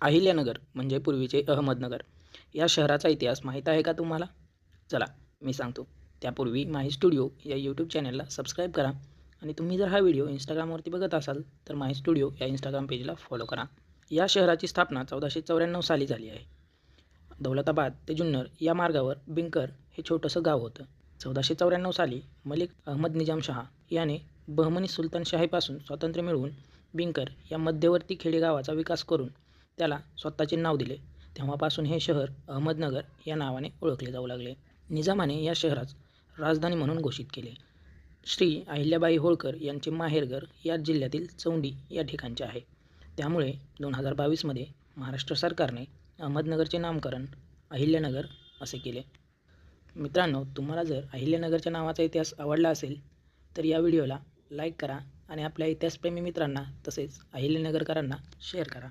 अहिल्यानगर म्हणजे पूर्वीचे अहमदनगर. या शहराचा इतिहास माहीत आहे का तुम्हाला? चला मी सांगतो. त्यापूर्वी माही स्टुडिओ या यूट्यूब चॅनलला सबस्क्राईब करा आणि तुम्ही जर हा व्हिडिओ इंस्टाग्रामवरती बघत असाल तर माही स्टुडिओ या इंस्टाग्राम पेजला फॉलो करा. या शहराची स्थापना चौदाशे चौऱ्याण्णव साली झाली आहे. दौलताबाद ते जुन्नर या मार्गावर बिंकर हे छोटंसं गाव होतं. चौदाशे चौऱ्याण्णव साली मलिक अहमद निजाम शहा याने बहमनी सुलतानशाहीपासून स्वातंत्र्य मिळवून बिंकर या मध्यवर्ती खेडेगावाचा विकास करून त्याला स्वतःचे नाव दिले. तेव्हापासून हे शहर अहमदनगर या नावाने ओळखले जाऊ लागले. निजामाने या शहरास राजधानी म्हणून घोषित केले. श्री अहिल्याबाई होळकर यांचे माहेरघर या जिल्ह्यातील चौंडी या ठिकाणचे आहे. त्यामुळे दोन हजार बावीसमध्ये महाराष्ट्र सरकारने अहमदनगरचे नामकरण अहिल्यानगर असे केले. मित्रांनो तुम्हाला जर अहिल्यानगरच्या नावाचा इतिहास आवडला असेल तर या व्हिडिओला लाईक करा आणि आपल्या इतिहासप्रेमी मित्रांना तसेच अहिल्यानगरकरांना शेअर करा.